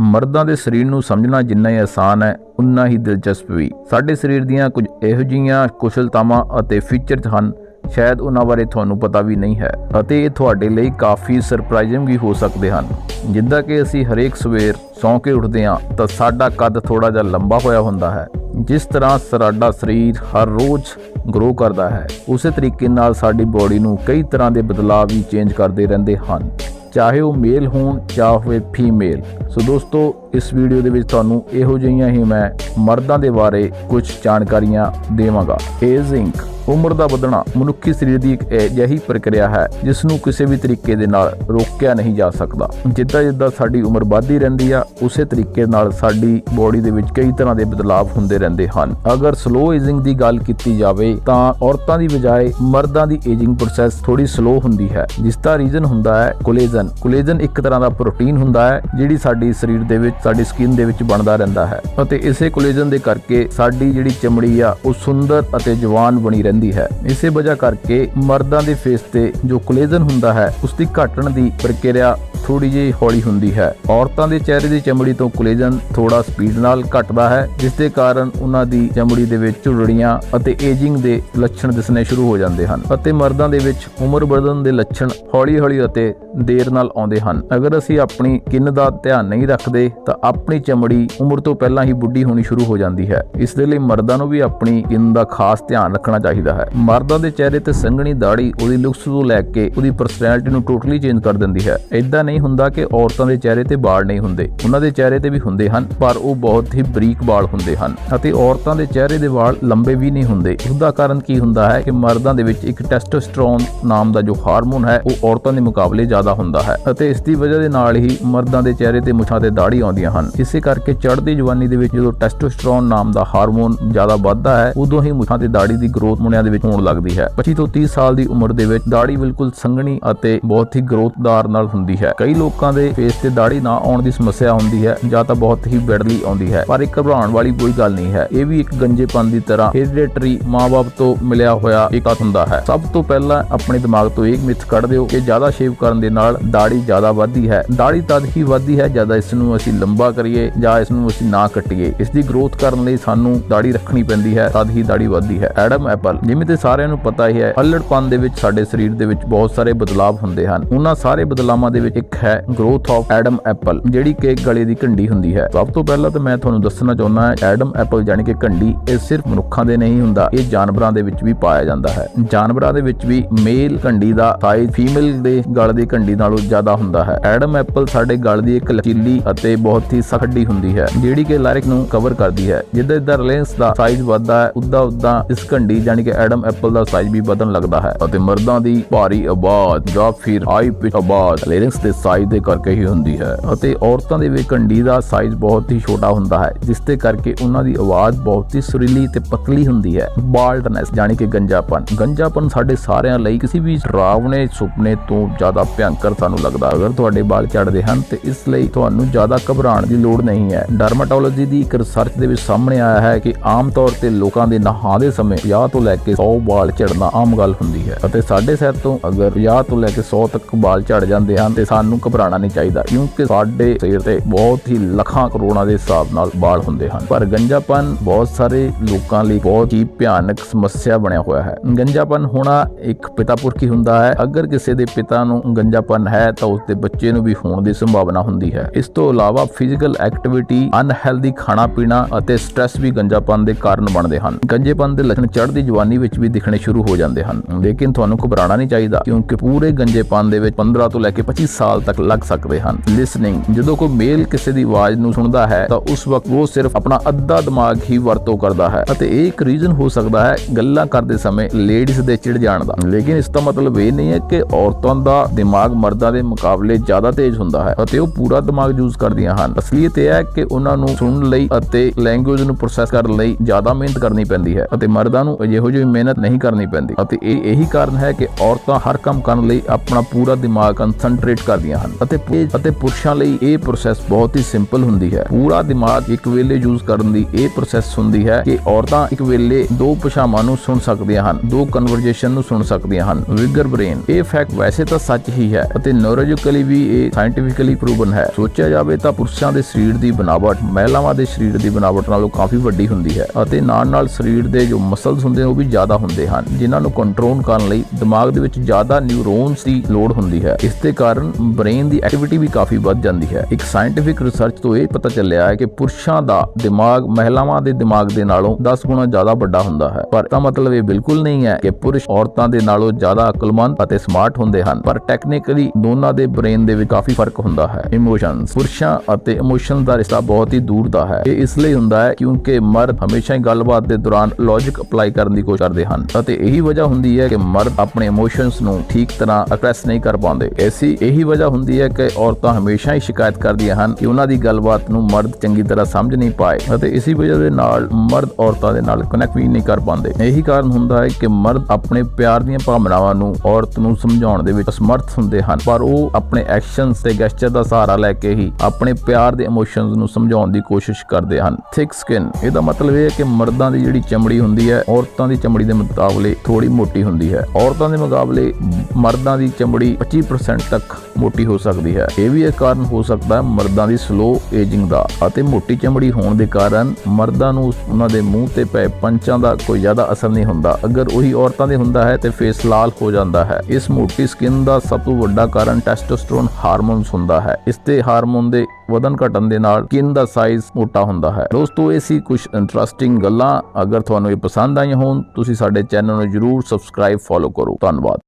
ਮਰਦਾਂ ਦੇ ਸਰੀਰ ਨੂੰ ਸਮਝਣਾ ਜਿੰਨਾ ਹੀ ਆਸਾਨ ਹੈ, ਉਨਾ ਹੀ ਦਿਲਚਸਪ ਵੀ। ਸਾਡੇ ਸਰੀਰ ਦੀਆਂ ਕੁਝ ਇਹੋ ਜਿਹੀਆਂ ਕੁਸ਼ਲਤਾਵਾਂ ਅਤੇ ਫੀਚਰਸ ਹਨ, ਸ਼ਾਇਦ ਉਹਨਾਂ ਬਾਰੇ ਤੁਹਾਨੂੰ ਪਤਾ ਵੀ ਨਹੀਂ ਹੈ, ਅਤੇ ਇਹ ਤੁਹਾਡੇ ਲਈ ਕਾਫੀ ਸਰਪ੍ਰਾਈਜ਼ਿੰਗ ਵੀ ਹੋ ਸਕਦੇ ਹਨ। ਜਿੱਦਾਂ ਕਿ ਅਸੀਂ ਹਰੇਕ ਸਵੇਰ ਸੌਂ ਕੇ ਉੱਠਦੇ ਹਾਂ, ਤਾਂ ਸਾਡਾ ਕੱਦ ਥੋੜਾ ਜਿਹਾ ਲੰਬਾ ਹੋਇਆ ਹੁੰਦਾ ਹੈ, ਜਿਸ ਤਰ੍ਹਾਂ ਸਾਡਾ ਸਰੀਰ ਹਰ ਰੋਜ਼ ਗਰੋ ਕਰਦਾ ਹੈ। ਉਸੇ ਤਰੀਕੇ ਨਾਲ ਸਾਡੀ ਬੋਡੀ ਨੂੰ ਕਈ ਤਰ੍ਹਾਂ ਦੇ ਬਦਲਾਅ ਵੀ ਚੇਂਜ ਕਰਦੇ ਰਹਿੰਦੇ ਹਨ। ਚਾਹੇ ਉਹ ਮੇਲ ਹੋਣ ਜਾਂ ਹੋਵੇ ਫੀਮੇਲ। ਸੋ ਦੋਸਤੋ, ਇਸ ਵੀਡੀਓ ਦੇ ਵਿੱਚ ਤੁਹਾਨੂੰ ਇਹੋ ਜਿਹੀਆਂ ਹੀ ਮੈਂ ਮਰਦਾਂ ਦੇ ਬਾਰੇ ਕੁਝ ਜਾਣਕਾਰੀਆਂ ਦੇਵਾਂਗਾ। ਏਜਿੰਗ ਉਮਰ ਦਾ ਵਧਣਾ ਮਨੁੱਖੀ ਸਰੀਰ ਦੀ ਇੱਕ ਅਜਿਹੀ ਪ੍ਰਕਿਰਿਆ ਹੈ ਜਿਸ ਨੂੰ ਕਿਸੇ ਵੀ ਤਰੀਕੇ ਦੇ ਨਾਲ ਰੋਕਿਆ ਨਹੀਂ ਜਾ ਸਕਦਾ। ਜਿੱਦਾਂ ਜਿੱਦਾਂ ਸਾਡੀ ਉਮਰ ਵੱਧਦੀ ਰਹਿੰਦੀ ਆ, ਉਸੇ ਤਰੀਕੇ ਨਾਲ ਸਾਡੀ ਬੋਡੀ ਦੇ ਵਿੱਚ ਕਈ ਤਰ੍ਹਾਂ ਦੇ ਬਦਲਾਅ ਹੁੰਦੇ ਰਹਿੰਦੇ ਹਨ। ਅਗਰ ਸਲੋ ਏਜਿੰਗ ਦੀ ਗੱਲ ਕੀਤੀ ਜਾਵੇ, ਤਾਂ ਔਰਤਾਂ ਦੀ ਬਜਾਏ ਮਰਦਾਂ ਦੀ ਏਜਿੰਗ ਪ੍ਰੋਸੈਸ ਥੋੜੀ ਸਲੋ ਹੁੰਦੀ ਹੈ, ਜਿਸ ਦਾ ਰੀਜ਼ਨ ਹੁੰਦਾ ਹੈ ਕੋਲੇਜਨ ਕੋਲੇਜਨ ਇੱਕ ਤਰ੍ਹਾਂ ਦਾ ਪ੍ਰੋਟੀਨ ਹੁੰਦਾ ਹੈ, ਜਿਹੜੀ ਸਾਡੀ ਸਰੀਰ ਦੇ ਵਿੱਚ, ਸਾਡੀ ਸਕਿਨ ਦੇ ਵਿੱਚ ਬਣਦਾ ਰਹਿੰਦਾ ਹੈ। ਅਤੇ ਇਸੇ ਕੋਲੇਜਨ ਦੇ ਕਰਕੇ ਸਾਡੀ ਜਿਹੜੀ ਚਮੜੀ ਆ, ਉਹ ਸੁੰਦਰ ਅਤੇ ਜਵਾਨ ਬਣੀ ਰਹਿੰਦੀ ਹੈ। ਇਸੇ ਵਜ੍ਹਾ ਕਰਕੇ ਮਰਦਾਂ ਦੇ ਫੇਸ ਤੇ ਜੋ ਕੋਲੇਜਨ ਹੁੰਦਾ ਹੈ ਉਸ ਦੀ ਘਟਣ ਦੀ ਪ੍ਰਕਿਰਿਆ ਥੋੜੀ ਜਿਹੀ ਹੌਲੀ ਹੁੰਦੀ ਹੈ। ਔਰਤਾਂ ਦੇ ਚਿਹਰੇ ਦੀ ਚਮੜੀ ਤੋਂ ਕੋਲੇਜਨ ਥੋੜਾ ਸਪੀਡ ਨਾਲ ਘਟਦਾ ਹੈ, ਜਿਸ ਦੇ ਕਾਰਨ ਉਹਨਾਂ ਦੀ ਚਮੜੀ ਦੇ ਵਿੱਚ ਝੁਰੜੀਆਂ ਅਤੇ ਏਜਿੰਗ ਦੇ ਲੱਛਣ ਦਿਸਣੇ ਸ਼ੁਰੂ ਹੋ ਜਾਂਦੇ ਹਨ ਅਤੇ ਮਰਦਾਂ ਦੇ ਵਿੱਚ ਉਮਰ ਵਧਣ ਦੇ ਲੱਛਣ ਹੌਲੀ-ਹੌਲੀ ਅਤੇ ਦੇਰ ਨਾਲ ਆਉਂਦੇ ਹਨ। ਅਗਰ ਅਸੀਂ ਆਪਣੀ ਕਿੰਨ ਦਾ ਧਿਆਨ ਨਹੀਂ ਰੱਖਦੇ, ਤਾਂ ਆਪਣੀ ਚਮੜੀ ਉਮਰ ਤੋਂ ਪਹਿਲਾਂ ਹੀ ਬੁੱਢੀ ਹੋਣੀ ਸ਼ੁਰੂ ਹੋ ਜਾਂਦੀ ਹੈ। ਇਸ ਦੇ ਲਈ ਮਰਦਾਂ ਨੂੰ ਵੀ ਆਪਣੀ ਕਿੰਨ ਦਾ ਖਾਸ ਧਿਆਨ ਰੱਖਣਾ ਚਾਹੀਦਾ ਹੈ। ਮਰਦਾਂ ਦੇ ਚਿਹਰੇ ਤੇ ਸੰਘਣੀ ਦਾੜੀ ਉਹਦੀ ਲੁਕਸ ਤੋਂ ਲੈ ਕੇ ਉਹਦੀ ਪਰਸਨੈਲਿਟੀ ਨੂੰ ਟੋਟਲੀ ਚੇਂਜ ਕਰ ਦਿੰਦੀ ਹੈ। ਇਦਾਂ ਨਹੀਂ ਹੁੰਦਾ ਕਿ ਔਰਤਾਂ ਦੇ ਚਿਹਰੇ ਤੇ ਵਾਲ ਨਹੀਂ ਹੁੰਦੇ। ਉਹਨਾਂ ਦੇ ਚਿਹਰੇ ਤੇ ਵੀ ਹੁੰਦੇ ਹਨ, ਪਰ ਉਹ ਬਹੁਤ ਹੀ ਬਰੀਕ ਵਾਲ ਹੁੰਦੇ ਹਨ ਅਤੇ ਔਰਤਾਂ ਦੇ ਚਿਹਰੇ ਦੇ ਵਾਲ ਲੰਬੇ ਵੀ ਨਹੀਂ ਹੁੰਦੇ। ਇਸ ਦਾ ਕਾਰਨ ਕੀ ਹੁੰਦਾ ਹੈ ਕਿ ਮਰਦਾਂ ਦੇ ਵਿੱਚ ਇੱਕ ਟੈਸਟੋਸਟੇਰੋਨ ਨਾਮ ਦਾ ਜੋ ਹਾਰਮੋਨ ਹੈ, ਉਹ ਔਰਤਾਂ ਦੇ ਮੁਕਾਬਲੇ ਜ਼ਿਆਦਾ ਹੁੰਦਾ ਹੈ ਅਤੇ ਇਸ ਦੀ ਵਜ੍ਹਾ ਦੇ ਨਾਲ ਹੀ ਮਰਦਾਂ ਦੇ ਚਿਹਰੇ ਤੇ ਮੁੱਛਾਂ ਤੇ ਦਾੜੀ ਆਉਂਦੀਆਂ ਹਨ। ਇਸੇ ਕਰਕੇ ਚੜ੍ਹਦੀ ਜਵਾਨੀ ਦੇ ਵਿੱਚ ਜਦੋਂ ਟੈਸਟੋਸਟੇਰੋਨ ਨਾਮ ਦਾ ਹਾਰਮੋਨ ਜ਼ਿਆਦਾ ਵੱਧਦਾ ਹੈ, ਉਦੋਂ ਹੀ ਮੁੱਛਾਂ ਤੇ ਦਾੜੀ ਦੀ ਗਰੋਥ ਮੁੰਡਿਆਂ ਦੇ ਵਿੱਚ ਹੋਣ ਲੱਗਦੀ ਹੈ। 25 ਤੋਂ 30 ਸਾਲ ਦੀ ਉਮਰ ਦੇ ਵਿੱਚ ਦਾੜੀ ਬਿਲਕੁਲ ਸੰਘਣੀ ਅਤੇ ਬਹੁਤ ਹੀ ਗਰੋਥਦਾਰ ਨਾਲ ਹੁੰਦੀ ਹੈ। ਕਈ ਲੋਕਾਂ ਦੇ ਫੇਸ ਤੇ ਦਾੜੀ ਨਾ ਆਉਣ ਦੀ ਸਮੱਸਿਆ ਹੁੰਦੀ ਹੈ ਜਾਂ ਤਾਂ ਬਹੁਤ ਹੀ ਬੈਡਲੀ ਆਉਂਦੀ ਹੈ, ਪਰ ਇਹ ਘਬਰਾਉਣ ਵਾਲੀ ਕੋਈ ਗੱਲ ਨਹੀਂ ਹੈ। ਇਹ ਵੀ ਇੱਕ ਗੰਜੇਪਨ ਦੀ ਤਰ੍ਹਾਂ ਹੈਰੀਡੇਟਰੀ ਮਾਂ-ਬਾਪ ਤੋਂ ਮਿਲਿਆ ਹੋਇਆ ਇੱਕ ਹੁੰਦਾ ਹੈ। ਸਭ ਤੋਂ ਪਹਿਲਾਂ ਆਪਣੇ ਦਿਮਾਗ ਤੋਂ ਇੱਕ ਮਿੱਥ ਕੱਢ ਦਿਓ ਕਿ ਜ਼ਿਆਦਾ ਸ਼ੇਵ ਕਰਨ ਦੇ ਨਾਲ ਦਾੜੀ ਜ਼ਿਆਦਾ ਵੱਧਦੀ ਹੈ। ਦਾੜੀ ਤਦ ਹੀ ਵੱਧਦੀ ਹੈ ਜਦ ਇਸ ਨੂੰ ਅਸੀਂ ਲੰਬਾ ਕਰੀਏ ਜਾਂ ਇਸ ਨੂੰ ਅਸੀਂ ਨਾ ਕੱਟੀਏ। ਇਸ ਦੀ ਗਰੋਥ ਕਰਨ ਲਈ ਸਾਨੂੰ ਦਾੜੀ ਰੱਖਣੀ ਪੈਂਦੀ ਹੈ, ਤਦ ਹੀ ਦਾੜੀ ਵੱਧਦੀ ਹੈ। ਐਡਮ ਐਪਲ, ਜਿਵੇਂ ਤੇ ਸਾਰਿਆਂ ਨੂੰ ਪਤਾ ਹੀ ਹੈ ਅਲੜਪਨ ਦੇ ਵਿੱਚ ਸਾਡੇ ਸਰੀਰ ਦੇ ਵਿੱਚ ਬਹੁਤ ਸਾਰੇ ਬਦਲਾਅ ਹੁੰਦੇ ਹਨ। ਉਹਨਾਂ ਸਾਰੇ ਬਦਲਾਵਾਂ ਦੇ ਵਿੱਚ ਇੱਕ ਹੈ ਗਰੋਥ ਆਫ ਐਡਮ ਐਪਲ ਜਿਹੜੀ ਕਿ ਗਲੇ ਦੀ ਘੰਡੀ ਹੁੰਦੀ ਹੈ। ਸਭ ਤੋਂ ਪਹਿਲਾਂ ਤਾਂ ਮੈਂ ਤੁਹਾਨੂੰ ਦੱਸਣਾ ਚਾਹੁੰਦਾ ਹਾਂ ਐਡਮ ਐਪਲ ਜਾਨੀ ਕਿ ਘੰਡੀ, ਇਹ ਸਿਰਫ ਮਨੁੱਖਾਂ ਦੇ ਨਹੀਂ ਹੁੰਦਾ, ਇਹ ਜਾਨਵਰਾਂ ਦੇ ਵਿੱਚ ਵੀ ਪਾਇਆ ਜਾਂਦਾ ਹੈ। ਜਾਨਵਰਾਂ ਦੇ ਵਿੱਚ ਵੀ ਮੇਲ ਘੰਡੀ ਦਾ ਸਾਈਜ਼ ਫੀਮੇਲ ਦੇ ਗਲ ਦੀ ਘੰਡੀ ਨਾਲੋਂ ਜ਼ਿਆਦਾ ਹੁੰਦਾ ਹੈ। ਐਡਮ ਐਪਲ ਸਾਡੇ ਗਲ ਦੀ ਇੱਕ ਲਚੀਲੀ ਅਤੇ ਬਹੁਤ ਹੀ ਸਖਤੀ ਹੁੰਦੀ ਹੈ, ਜਿਹੜੀ ਕਿ ਲਾਰਿਕ ਨੂੰ ਕਵਰ ਕਰਦੀ ਹੈ। ਜਿੱਦਾਂ ਜਿੱਦਾਂ ਰਿਲੈਂਸ ਦਾ ਸਾਈਜ਼ ਵੱਧਦਾ ਹੈ, ਉਦਾਂ ਉਦਾਂ ਇਸ ਘੰਡੀ ਜਾਨੀ ਕਿ ਐਡਮ ਐਪਲ ਦਾ ਸਾਈਜ਼ ਵੀ ਵਧਣ ਲੱਗਦਾ ਹੈ। ਅਤੇ ਮਰਦਾਂ ਦੀ ਭਾਰੀ ਆਵਾਜ਼, ਜਾਂ ਫਿਰ ਹਾਈ ਪਿਚ ਆਵਾਜ਼ ਲਿਰਿਕਸ ਦੇ ਸਾਈਜ਼ ਦੇ ਕਰਕੇ ਹੀ ਹੁੰਦੀ ਹੈ ਅਤੇ ਔਰਤਾਂ ਦੇ ਵੀ ਘੰਡੀ ਦਾ ਸਾਈਜ਼ ਬਹੁਤ ਹੀ ਛੋਟਾ ਹੁੰਦਾ ਹੈ, ਜਿਸ ਦੇ ਕਰਕੇ ਉਹਨਾਂ ਦੀ ਆਵਾਜ਼ ਬਹੁਤ ਹੀ ਸੁਰੀਲੀ ਤੇ ਪਤਲੀ ਹੁੰਦੀ ਹੈ ਬਾਲਡਨੈਸ ਜਾਨੀ ਕਿ ਗੰਜਾਪਨ। ਗੰਜਾਪਨ ਸਾਡੇ ਸਾਰਿਆਂ ਲਈ ਕਿਸੇ ਵੀ ਡਰਾਵਣੇ ਸੁਪਨੇ ਤੋਂ ਜ਼ਿਆਦਾ ਭਿਆਨਕ ਸਾਨੂੰ ਲੱਗਦਾ ਅਗਰ ਤੁਹਾਡੇ ਵਾਲ ਝੜਦੇ ਹਨ ਤੇ ਇਸ ਲਈ ਤੁਹਾਨੂੰ ਜ਼ਿਆਦਾ ਘਬਰਾਉਣ ਦੀ ਲੋੜ ਨਹੀਂ ਹੈ। ਡਰਮਾਟੋਲੋਜੀ ਦੀ ਇੱਕ ਰਿਸਰਚ ਦੇ ਵਿੱਚ ਸਾਹਮਣੇ ਆਇਆ ਹੈ ਕਿ ਆਮ ਤੌਰ ਤੇ ਲੋਕਾਂ ਦੇ ਨਹਾਉਂਦੇ ਸਮੇਂ 50 ਤੋਂ ਲੈ ਕੇ 100 ਵਾਲ ਝੜਨਾ ਆਮ ਗੱਲ ਹੁੰਦੀ ਹੈ ਅਤੇ ਸਾਡੇ ਸਿਰ ਤੋਂ ਅਗਰ 50 ਤੋਂ ਲੈ ਕੇ 100 ਤੱਕ ਵਾਲ ਝੜ ਜਾਂਦੇ ਹਨ ਤੇ ਸਾਨੂੰ ਘਬਰਾਣਾ ਨਹੀਂ ਚਾਹੀਦਾ, ਕਿਉਂਕਿ ਸਾਡੇ ਸਿਰ ਤੇ ਬਹੁਤ ਹੀ ਲੱਖਾਂ ਕਰੋੜਾਂ ਦੇ ਹਿਸਾਬ ਨਾਲ ਵਾਲ ਹੁੰਦੇ ਹਨ। ਪਰ ਗੰਜਾਪਨ ਬਹੁਤ ਸਾਰੇ ਲੋਕਾਂ ਲਈ ਬਹੁਤ ਹੀ ਭਿਆਨਕ ਸਮੱਸਿਆ ਬਣਿਆ ਹੋਇਆ ਹੈ। ਗੰਜਾਪਨ ਹੋਣਾ ਇੱਕ ਪਿਤਾ ਪੁਰਖੀ ਹੁੰਦਾ ਹੈ। ਅਗਰ ਕਿਸੇ ਦੇ ਪਿਤਾ ਨੂੰ ਗੰਜਾਪਨ ਹੈ, ਤਾਂ ਉਸ ਦੇ ਬੱਚੇ ਨੂੰ ਵੀ ਹੋਣ ਦੀ ਸੰਭਾਵਨਾ ਹੁੰਦੀ ਹੈ। ਇਸ ਤੋਂ ਇਲਾਵਾ ਫਿਜ਼ੀਕਲ ਐਕਟੀਵਿਟੀ ਅਨਹੈਲਦੀ ਖਾਣਾ ਪੀਣਾ ਅਤੇ ਸਟ੍ਰੈਸ ਵੀ ਗੰਜਾਪਨ ਦੇ ਕਾਰਨ ਬਣਦੇ ਹਨ। ਗੰਜੇਪਨ ਦੇ ਲੱਛਣ ਚੜ੍ਹਦੀ ਜਵਾਨੀ ਵਿੱਚ ਵੀ ਦਿਖਣੇ ਸ਼ੁਰੂ ਹੋ ਜਾਂਦੇ ਹਨ। ਲੇਕਿਨ ਤੁਹਾਨੂੰ ਘਬਰਾਉਣਾ ਨਹੀਂ ਚਾਹੀਦਾ, ਕਿਉਂਕਿ ਪੂਰੇ ਗੰਜੇਪਨ ਦੇ ਵਿੱਚ 15 ਤੋਂ ਲੈ ਕੇ 25 ਸਾਲ ਤੱਕ ਲੱਗ ਸਕਦੇ ਹਨ। ਲਿਸਨਿੰਗ ਜਦੋਂ ਕੋਈ ਮੇਲ ਕਿਸੇ ਦੀ ਆਵਾਜ਼ ਨੂੰ ਸੁਣਦਾ ਹੈ, ਤਾਂ ਉਸ ਵਕਤ ਉਹ ਸਿਰਫ ਆਪਣਾ ਅੱਧਾ ਦਿਮਾਗ ਹੀ ਵਰਤੋਂ ਕਰਦਾ ਹੈ। ਅਤੇ ਇਹ ਇੱਕ ਰੀਜ਼ਨ ਹੋ ਸਕਦਾ ਹੈ ਗੱਲਾਂ ਕਰਦੇ ਸਮੇਂ ਲੇਡੀਜ਼ ਦੇ ਚਿੜ ਜਾਣ ਦਾ। ਲੇਕਿਨ ਇਸ ਦਾ ਮਤਲਬ ਇਹ ਨਹੀਂ ਹੈ ਕਿ ਔਰਤਾਂ ਦਾ ਦਿਮਾਗ ਮਰਦਾਂ ਦੇ ਮੁਕਾਬਲੇ ਜ਼ਿਆਦਾ ਤੇਜ਼ ਹੁੰਦਾ ਹੈ ਅਤੇ ਉਹ ਪੂਰਾ ਦਿਮਾਗ ਯੂਜ਼ ਕਰਦੀਆਂ ਹਨ। ਅਸਲੀਅਤ ਇਹ ਹੈ ਕਿ ਉਹਨਾਂ ਨੂੰ ਸੁਣਨ ਲਈ ਅਤੇ ਲੈਂਗੁਏਜ ਨੂੰ ਪ੍ਰੋਸੈਸ ਕਰਨ ਲਈ ਜ਼ਿਆਦਾ ਮਿਹਨਤ ਕਰਨੀ ਪੈਂਦੀ ਹੈ ਅਤੇ ਮਰਦਾਂ ਨੂੰ ਅਜਿਹੋ ਜਿਹੀ ਮਿਹਨਤ ਨਹੀਂ ਕਰਨੀ ਪੈਂਦੀ। ਅਤੇ ਇਹ ਇਹੀ ਕਾਰਨ ਹੈ ਕਿ ਔਰਤਾਂ ਹਰ ਕੰਮ ਕਰਨ ਲਈ ਆਪਣਾ ਪੂਰਾ ਦਿਮਾਗ ਕਨਸੈਂਟਰੇਟ ਕਰਦੀਆਂ ਸਕਦੀਆਂ ਹਨ ਅਤੇ ਅਤੇ ਪੁਰਸ਼ਾਂ ਲਈ ਇਹ ਪ੍ਰੋਸੈਸ ਬਹੁਤ ਹੀ ਸਿੰਪਲ ਹੁੰਦੀ ਹੈ। ਪੂਰਾ ਦਿਮਾਗ ਇੱਕ ਵੇਲੇ ਯੂਜ਼ ਕਰਨ ਦੀ ਇਹ ਪ੍ਰੋਸੈਸ ਹੁੰਦੀ ਹੈ ਕਿ ਔਰਤਾਂ ਇੱਕ ਵੇਲੇ ਦੋ ਭਾਸ਼ਾਵਾਂ ਨੂੰ ਸੁਣ ਸਕਦੀਆਂ ਹਨ, ਦੋ ਕਨਵਰਜੇਸ਼ਨ ਨੂੰ ਸੁਣ ਸਕਦੀਆਂ ਹਨ। ਵਿਗਰ ਬ੍ਰੇਨ ਇਹ ਫੈਕਟ ਵੈਸੇ ਤਾਂ ਸੱਚ ਹੀ ਹੈ ਅਤੇ ਨਿਊਰੋਲੋਜੀਕਲੀ ਵੀ ਇਹ ਸਾਇੰਟੀਫਿਕਲੀ ਪ੍ਰੂਵਨ ਹੈ। ਸੋਚਿਆ ਜਾਵੇ ਤਾਂ ਪੁਰਸ਼ਾਂ ਦੇ ਸਰੀਰ ਦੀ ਬਣਾਵਟ ਮਹਿਲਾਵਾਂ ਦੇ ਸਰੀਰ ਦੀ ਬਣਾਵਟ ਨਾਲੋਂ ਕਾਫੀ ਵੱਡੀ ਹੁੰਦੀ ਹੈ ਅਤੇ ਨਾਲ ਨਾਲ ਸਰੀਰ ਦੇ ਜੋ ਮਸਲਸ ਹੁੰਦੇ ਉਹ ਵੀ ਜ਼ਿਆਦਾ ਹੁੰਦੇ ਹਨ, ਜਿਨ੍ਹਾਂ ਨੂੰ ਕੰਟਰੋਲ ਕਰਨ ਲਈ ਦਿਮਾਗ ਦੇ ਵਿੱਚ ਜ਼ਿਆਦਾ ਨਿਊਰੋਨਸ ਦੀ ਲੋੜ ਹੁੰਦੀ ਹੈ। ਇਸ ਦੇ ਕਾਰਨ ਬ੍ਰੇਨ ਦੀ ਐਕਟੀਵਿਟੀ ਵੀ ਕਾਫੀ ਵੱਧ ਜਾਂਦੀ ਹੈ। ਇੱਕ ਸਾਇੰਟੀਫਿਕ ਰਿਸਰਚ ਤੋਂ ਇਹ ਪਤਾ ਚੱਲਿਆ ਹੈ ਕਿ ਪੁਰਸ਼ਾਂ ਦਾ ਦਿਮਾਗ ਮਹਿਲਾਵਾਂ ਦੇ ਦਿਮਾਗ ਦੇ ਨਾਲੋਂ 10 ਗੁਣਾ ਜ਼ਿਆਦਾ ਵੱਡਾ ਹੁੰਦਾ ਹੈ। ਪਰ ਤਾਂ ਮਤਲਬ ਇਹ ਬਿਲਕੁਲ ਨਹੀਂ ਹੈ ਕਿ ਪੁਰਸ਼ ਔਰਤਾਂ ਦੇ ਨਾਲੋਂ ਜ਼ਿਆਦਾ ਅਕਲਮੰਦ ਅਤੇ ਸਮਾਰਟ ਹੁੰਦੇ ਹਨ। ਪਰ ਟੈਕਨੀਕਲੀ ਦੋਨਾਂ ਦੇ ਬ੍ਰੇਨ ਦੇ ਵਿੱਚ ਕਾਫੀ ਫ਼ਰਕ ਹੁੰਦਾ ਹੈ। ਇਮੋਸ਼ਨਸ ਪੁਰਸ਼ਾਂ ਅਤੇ ਇਮੋਸ਼ਨ ਦਾ ਰਿਸ਼ਤਾ ਬਹੁਤ ਹੀ ਦੂਰ ਦਾ ਹੈ। ਇਹ ਇਸ ਲਈ ਹੁੰਦਾ ਹੈ ਕਿਉਂਕਿ ਮਰਦ ਹਮੇਸ਼ਾ ਹੀ ਗੱਲਬਾਤ ਦੇ ਦੌਰਾਨ ਲੌਜੀਕ ਅਪਲਾਈ ਕਰਨ ਦੀ ਕੋਸ਼ਿਸ਼ ਕਰਦੇ ਹਨ। ਅਤੇ ਇਹੀ ਵਜ੍ਹਾ ਹੁੰਦੀ ਹੈ ਕਿ ਮਰਦ ਆਪਣੇ ਇਮੋਸ਼ਨਸ ਨੂੰ ਠੀਕ ਤਰ੍ਹਾਂ ਐਕਸਪ੍ਰੈਸ ਨਹੀਂ ਕਰ ਪਾਉਂਦੇ। ਐਸੀ ਇਹੀ ਵਜ੍ਹਾ ਹੁੰਦੀ ਹੈ ਕਿ ਔਰਤਾਂ ਹਮੇਸ਼ਾ ਹੀ ਸ਼ਿਕਾਇਤ ਕਰਦੀਆਂ ਹਨ ਕਿ ਉਹਨਾਂ ਦੀ ਗੱਲਬਾਤ ਨੂੰ ਮਰਦ ਚੰਗੀ ਤਰ੍ਹਾਂ ਸਮਝ ਨਹੀਂ ਪਾਏ ਅਤੇ ਇਸੇ ਵਜ੍ਹਾ ਦੇ ਨਾਲ ਮਰਦ ਔਰਤਾਂ ਦੇ ਨਾਲ ਕਨੈਕਟ ਵੀ ਨਹੀਂ ਕਰ ਪਾਉਂਦੇ। ਇਹੀ ਕਾਰਨ ਹੁੰਦਾ ਹੈ ਕਿ ਮਰਦ ਆਪਣੇ ਪਿਆਰ ਦੀਆਂ ਭਾਵਨਾਵਾਂ ਨੂੰ ਔਰਤ ਨੂੰ ਸਮਝਾਉਣ ਦੇ ਵਿੱਚ ਅਸਮਰਥ ਹੁੰਦੇ ਹਨ, ਪਰ ਉਹ ਆਪਣੇ ਐਕਸ਼ਨਸ ਤੇ ਗੈਸਚਰ ਦਾ ਸਹਾਰਾ ਲੈ ਕੇ ਹੀ ਆਪਣੇ ਪਿਆਰ ਦੇ ਇਮੋਸ਼ਨਸ ਨੂੰ ਸਮਝਾਉਣ ਦੀ ਕੋਸ਼ਿਸ਼ ਕਰਦੇ ਹਨ। ਥਿਕ ਸਕਿਨ ਇਹਦਾ ਮਤਲਬ ਇਹ ਹੈ ਕਿ ਮਰਦਾਂ ਦੀ ਜਿਹੜੀ ਚਮੜੀ ਹੁੰਦੀ ਹੈ, ਔਰਤਾਂ ਦੀ ਚਮੜੀ ਦੇ ਮੁਕਾਬਲੇ ਥੋੜੀ ਮੋਟੀ ਹੁੰਦੀ ਹੈ। ਔਰਤਾਂ ਦੇ ਮੁਕਾਬਲੇ ਮਰਦਾਂ ਦੀ ਚਮੜੀ 25% ਤੱਕ ਮੋਟੀ ਹੋ ਸਕਦੀ ਹੈ। ਇਹ ਵੀ ਇੱਕ ਕਾਰਨ ਹੋ ਸਕਦਾ ਹੈ, ਮਰਦਾਂ ਦੀ ਸਲੋ ਏਜਿੰਗ ਦਾ ਅਤੇ ਮੋਟੀ ਚਮੜੀ ਹੋਣ ਦੇ ਕਾਰਨ ਮਰਦਾਂ ਨੂੰ ਉਹਨਾਂ ਦੇ ਮੂੰਹ ਤੇ ਪਏ ਪੰਚਾਂ ਦਾ ਕੋਈ ਜ਼ਿਆਦਾ ਅਸਰ ਨਹੀਂ ਹੁੰਦਾ। ਅਗਰ ਉਹੀ ਔਰਤਾਂ ਦੇ ਹੁੰਦਾ ਹੈ ਤੇ ਫੇਸ ਲਾਲ ਹੋ ਜਾਂਦਾ ਹੈ। ਇਸ ਮੋਟੀ ਸਕਿਨ ਦਾ ਸਭ ਤੋਂ ਵੱਡਾ ਕਾਰਨ ਟੈਸਟੋਸਟੇਰੋਨ ਹਾਰਮੋਨਸ ਹੁੰਦਾ ਹੈ। ਇਸ ਤੇ ਹਾਰਮੋਨ ਦੇ ਵਧਨ ਘਟਣ ਦੇ ਨਾਲ ਸਕਿਨ ਦਾ ਸਾਈਜ਼ ਮੋਟਾ ਹੁੰਦਾ ਹੈ। ਦੋਸਤੋ, ਇਹ ਸੀ ਕੁਝ ਇੰਟਰਸਟਿੰਗ ਗੱਲਾਂ। ਅਗਰ ਤੁਹਾਨੂੰ ਇਹ ਪਸੰਦ ਆਈਆਂ ਹੋਣ, ਤੁਸੀਂ ਸਾਡੇ ਚੈਨਲ ਨੂੰ ਜਰੂਰ ਸਬਸਕ੍ਰਾਈਬ ਫੋਲੋ ਕਰੋ। ਧੰਨਵਾਦ।